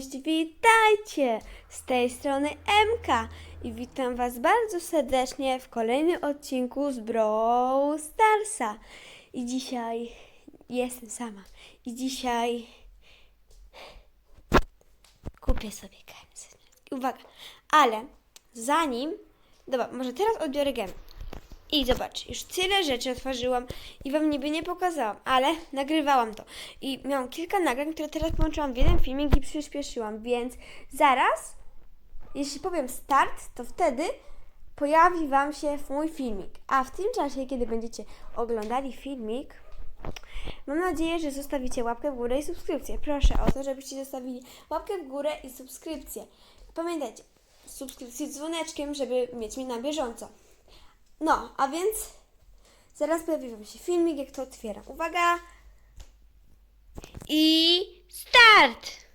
Cześć, witajcie! Z tej strony MK i witam Was bardzo serdecznie w kolejnym odcinku z Brawl Starsa. I dzisiaj jestem sama. I dzisiaj kupię sobie gemy. Uwaga, ale zanim... Dobra, może teraz odbiorę gemy. I zobacz, już tyle rzeczy otworzyłam i wam niby nie pokazałam, ale nagrywałam to. I miałam kilka nagrań, które teraz połączyłam w jeden filmik i przyspieszyłam, więc zaraz, jeśli powiem start, to wtedy pojawi wam się mój filmik. A w tym czasie, kiedy będziecie oglądali filmik, mam nadzieję, że zostawicie łapkę w górę i subskrypcję. Proszę o to, żebyście zostawili łapkę w górę i subskrypcję. Pamiętajcie, subskrypcję z dzwoneczkiem, żeby mieć mnie na bieżąco. No, a więc zaraz pojawi wam się filmik, jak to otwieram. Uwaga! I start!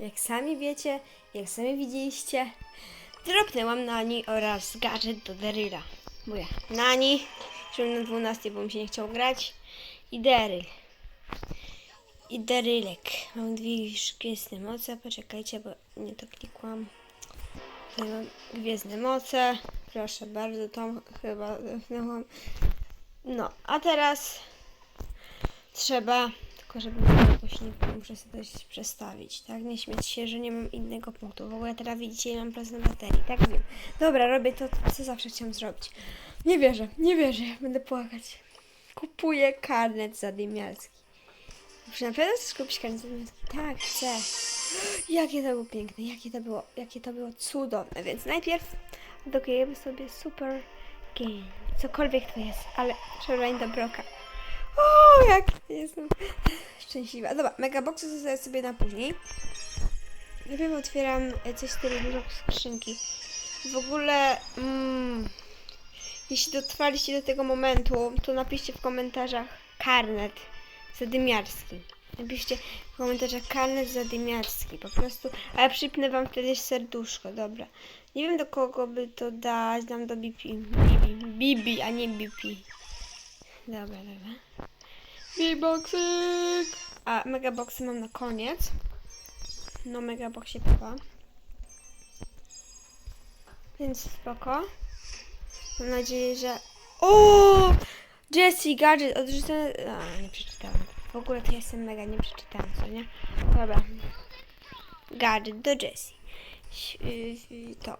Jak sami wiecie, jak sami widzieliście, dropnęłam Nani oraz gadżet do Deryla. Mówię, Nani, żeby na 12, bo mi się nie chciał grać, i Deryl. I Derylek. Mam dwie gwiezdne moce, poczekajcie, bo nie to klikłam. Gwiezdne moce, proszę bardzo, to chyba zamknęłam. No, a teraz trzeba, tylko żeby jakoś nie muszę sobie coś przestawić, tak? Nie śmiać się, że nie mam innego punktu. W ogóle teraz widzicie, ile mam procent baterii, tak wiem. Dobra, robię to, co zawsze chciałam zrobić. Nie wierzę, nie wierzę, będę płakać. Kupuję karnet zadymiarski. Muszę naprawdę chcesz kupić karnet zadymiarski? Tak, chcę. Jakie to było piękne, jakie to było, jakie to było cudowne. Więc najpierw dokujemy sobie super game. Cokolwiek to jest, ale przebranie do broka. O, jak jestem szczęśliwa. Dobra, megaboxy zostawię sobie na później. Najpierw otwieram e, coś z stylu dużo skrzynki. W ogóle, mm, jeśli dotrwaliście do tego momentu, to napiszcie w komentarzach karnet zadymiarski. Napiszcie w komentarzach karnet zadymiarski, po prostu, ale przypnę wam wtedy serduszko, dobra. Nie wiem do kogo by to dać, dam do BP, Bibi, Bibi, a nie BP. Dobra, dobra. Big-boxyk! A megaboxy mam na koniec. No megaboxie chyba. Więc spoko. Mam nadzieję, że... O! Jessie Gadget odrzucony... A, nie przeczytałam. W ogóle to jestem mega, nie przeczytałam, co nie? Dobra. Gadget do Jessie. Ś- y- y- To.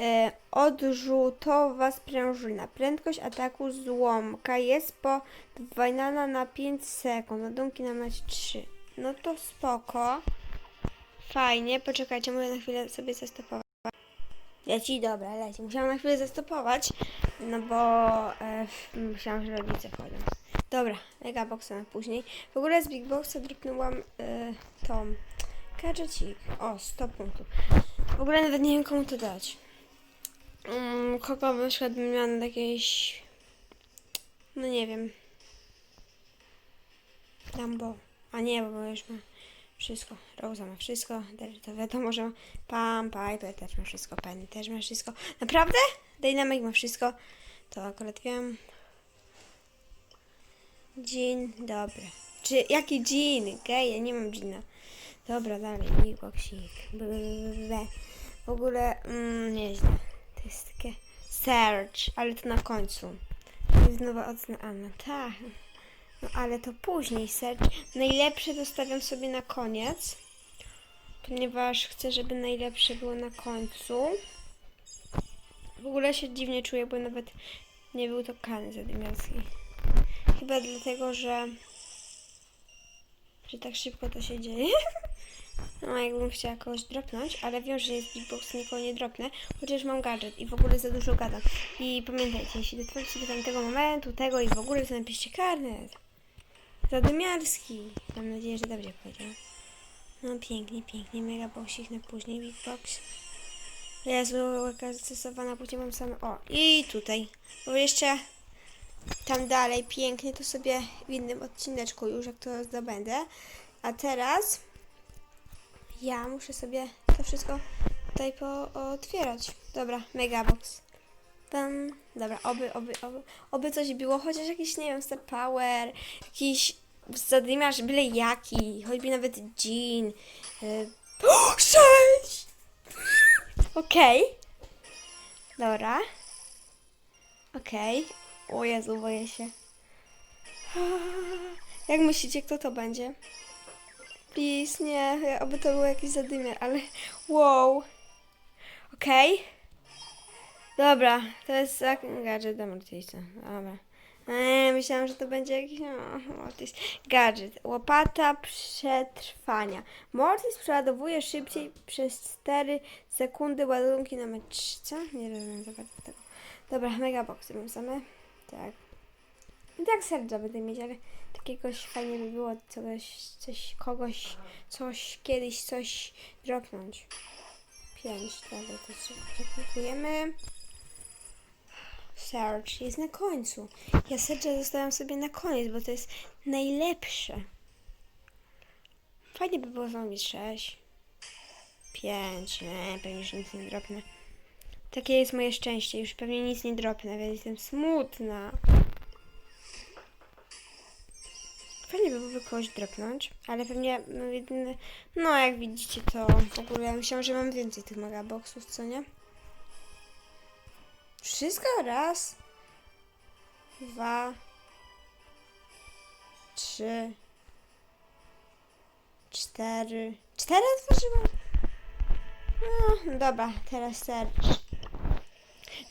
E, odrzutowa sprężyna. Prędkość ataku złomka jest podwajana na 5 sekund. Ładunki na mać 3. No to spoko. Fajnie. Poczekajcie, mogę na chwilę sobie zastopować. Leci, dobra, leci. Musiałam na chwilę zastopować, no bo e, myślałam, że rodzice wchodzą. Dobra, mega boxa na później. W ogóle z Big Boxa dropnęłam e, tą gadżecik. O, 100 punktów. W ogóle nawet nie wiem komu to dać. Um, przykład bym miała na jakieś... No nie wiem. Lambo. A nie, bo już ma wszystko. Rosa ma wszystko. To wiadomo, że. Pam, Piper też ma wszystko. Penny też ma wszystko. Naprawdę? Dynamic ma wszystko. To akurat wiem. Jean, dobra. Czy jaki Jean? Gej, ja nie mam Jeana. Dobra, dalej. Miłoksik. Ble. W ogóle, mm, nieźle. To jest takie search, ale to na końcu. Jest nowa ocena. Tak. No ale to później search. Najlepsze zostawiam sobie na koniec. Ponieważ chcę, żeby najlepsze było na końcu. W ogóle się dziwnie czuję, bo nawet nie był to kan zadymiarski. Chyba dlatego, że że tak szybko to się dzieje. No, jakbym chciała kogoś dropnąć, ale wiem, że jest Big Box, nikogo nie dropnę, chociaż mam gadżet i w ogóle za dużo gadam. I pamiętajcie, jeśli dotrwaliście do tamtego momentu, tego i w ogóle, to napiszcie karnet. Zadymiarski. Mam nadzieję, że dobrze powiedziałam. No pięknie, pięknie, mega boxik na później, Big Box. Jezu, jaka zastosowana, później mam same... O, i tutaj. Bo jeszcze tam dalej pięknie, to sobie w innym odcineczku już, jak to zdobędę. A teraz ja muszę sobie to wszystko tutaj pootwierać. Dobra, mega box. Tam, dobra, oby, oby, oby, oby coś było, chociaż jakiś, nie wiem, Star Power, jakiś zadymiarz byle jaki, choćby nawet Jean. Y... O, sześć! Okej. Dobra. Okej. O Jezu, boję się. Jak myślicie, kto to będzie? Please, nie, oby to był jakiś zadymiar, ale wow. Okej. Dobra, to jest gadżet Mortisa. Dobra. Eee, myślałam, że to będzie jakiś no, Mortis. Gadżet. Łopata przetrwania. Mortis przeładowuje szybciej przez 4 sekundy ładunki na mecz. Co? Nie rozumiem za bardzo tego. Dobra, mega boxy mam same. Tak. I tak serca będę mieć, ale takiegoś fajnie by było coś, coś, kogoś, coś, kiedyś coś dropnąć. Pięć, dobra, to przeklikujemy. Search jest na końcu. Ja searcha zostawiam sobie na koniec, bo to jest najlepsze. Fajnie by było zrobić 6. Pięć. Nie, pewnie już nic nie dropnę. Takie jest moje szczęście. Już pewnie nic nie dropnę, więc jestem smutna. Fajnie by było kogoś dropnąć, ale pewnie no, jedyne, no jak widzicie to w ogóle ja myślałam, że mam więcej tych megaboxów, co nie? Wszystko raz, dwa, trzy, cztery, cztery otworzyłam? No, dobra, teraz search.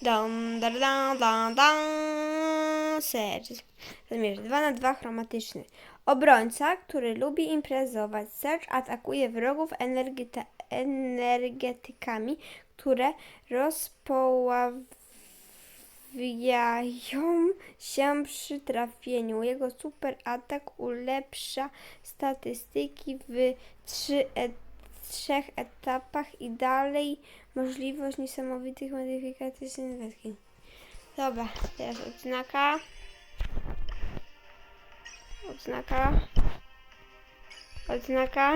Dum, da, da, da, da, search. Zamierz 2 na 2 chromatyczny. Obrońca, który lubi imprezować. Search atakuje wrogów energetykami, które rozpoławiają się przy trafieniu. Jego super atak ulepsza statystyki w trzy et- trzech etapach i dalej możliwość niesamowitych modyfikacji sylwetki. Dobra, teraz odznaka. Odznaka. Odznaka.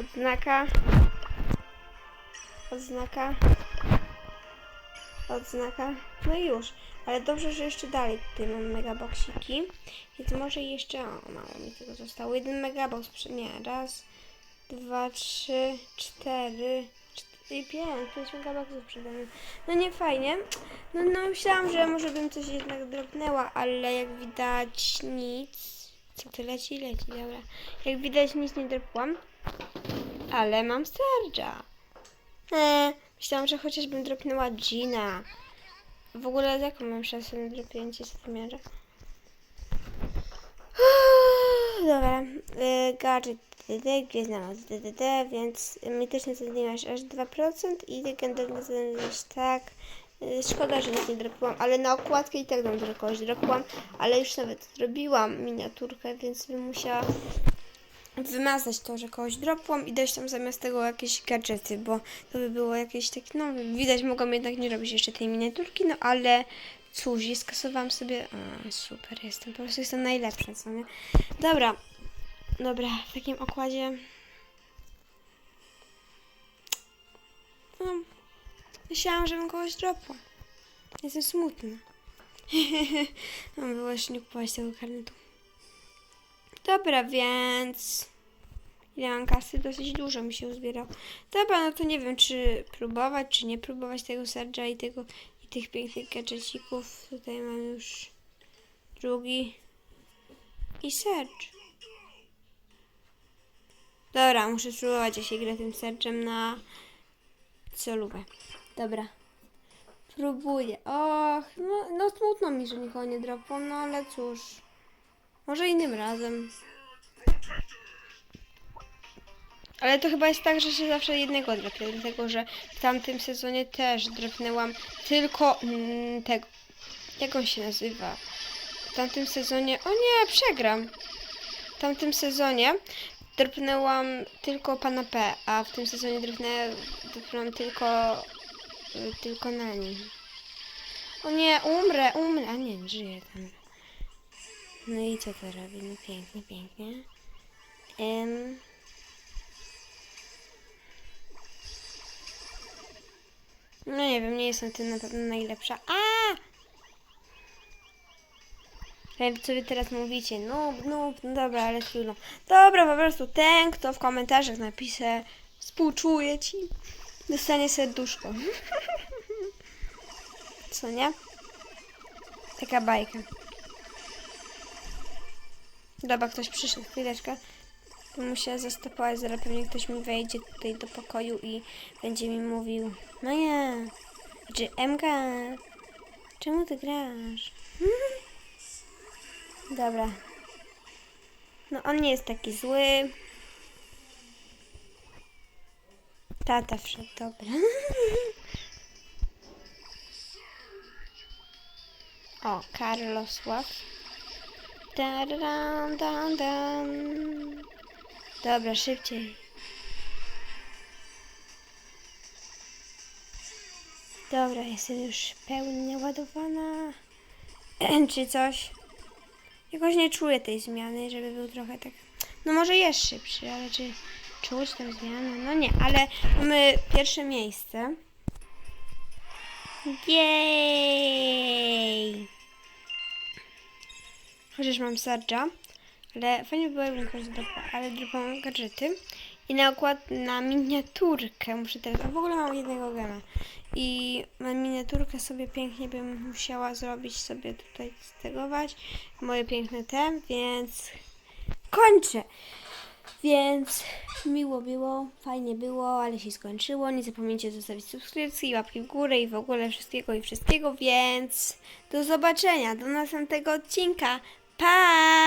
Odznaka. Odznaka. Odznaka. No i już. Ale dobrze, że jeszcze dalej tutaj mam megaboksiki. Więc może jeszcze... O, mało mi tego zostało. Jeden megabox. Nie, raz, dwa, trzy, cztery, cztery pięć. Pięć megaboxów przede mną. No nie fajnie. No, no myślałam, że może bym coś jednak dropnęła, ale jak widać nic. Co to leci? Leci, dobra. Jak widać nic nie dropłam. Ale mam Serge'a. Eee, myślałam, że chociażbym dropnęła Gina. W ogóle jaką mam szansę na dropnięcie setmiarza? Dobra, y, gadżet DDD, gdzie znalazł DDD, więc mityczny zadaniasz aż 2% i legendarny zadaniasz tak. Y, Szkoda, że nic nie dropiłam, ale na okładkę i tak dobrze kogoś dropiłam, ale już nawet zrobiłam miniaturkę, więc bym musiała wymazać to, że kogoś dropłam i dać tam zamiast tego jakieś gadżety, bo to by było jakieś takie, no widać, mogłam jednak nie robić jeszcze tej miniaturki, no ale cóż, skasowałam sobie, a, super, jestem, po prostu jestem najlepsza, co nie? Dobra, dobra, w takim okładzie, no, myślałam, żebym kogoś dropła, jestem smutna. Mam było jeszcze nie kupować tego karnetu. Dobra, więc. Ile mam kasy? Dosyć dużo mi się uzbierało. Dobra, no to nie wiem, czy próbować, czy nie próbować tego Serge'a i tego i tych pięknych gadżecików. Tutaj mam już drugi i Serge. Dobra, muszę spróbować, jak się gra tym Serge'em na co lubię. Dobra. Próbuję. Och, no, no smutno mi, że nikogo nie dropło, no ale cóż. Może innym razem. Ale to chyba jest tak, że się zawsze jednego drapię, dlatego że w tamtym sezonie też drapnęłam tylko mm, tego. Jak on się nazywa? W tamtym sezonie. O nie, przegram. W tamtym sezonie drapnęłam tylko pana P, a w tym sezonie drapnęłam, drapnęłam tylko. y, tylko na nim. O nie, umrę, umrę. A nie, żyję tam. No i co to robi? No pięknie, pięknie. Ym. No nie wiem, nie jestem tym na pewno najlepsza. A! Wiem, co wy teraz mówicie. No, no, no dobra, ale trudno. Dobra, po prostu ten, kto w komentarzach napisze współczuję ci, dostanie serduszko. Co nie? Taka bajka. Dobra, ktoś przyszedł, chwileczkę. Bym musiała zastopować, zaraz pewnie ktoś mi wejdzie tutaj do pokoju i będzie mi mówił No nie, czy MK, czemu ty grasz? Dobra. No on nie jest taki zły. Tata wszedł, dobra. O, Karlosław. Tadadam, dam, dam. Dobra, szybciej. Dobra, jestem już pełnie naładowana. Czy coś? Jakoś nie czuję tej zmiany, żeby był trochę tak... No może jest szybszy, ale czy czuć tam zmianę? No nie, ale mamy pierwsze miejsce. Jej! Chociaż mam Sarja, ale fajnie by było, jakbym kogoś dropła, ale dropałam gadżety. I na układ na miniaturkę muszę teraz, a w ogóle mam jednego gena. I na miniaturkę sobie pięknie bym musiała zrobić sobie tutaj stegować moje piękne te, więc kończę. Więc miło było, fajnie było, ale się skończyło. Nie zapomnijcie zostawić subskrypcji, łapki w górę i w ogóle wszystkiego i wszystkiego, więc do zobaczenia, do następnego odcinka. Pa!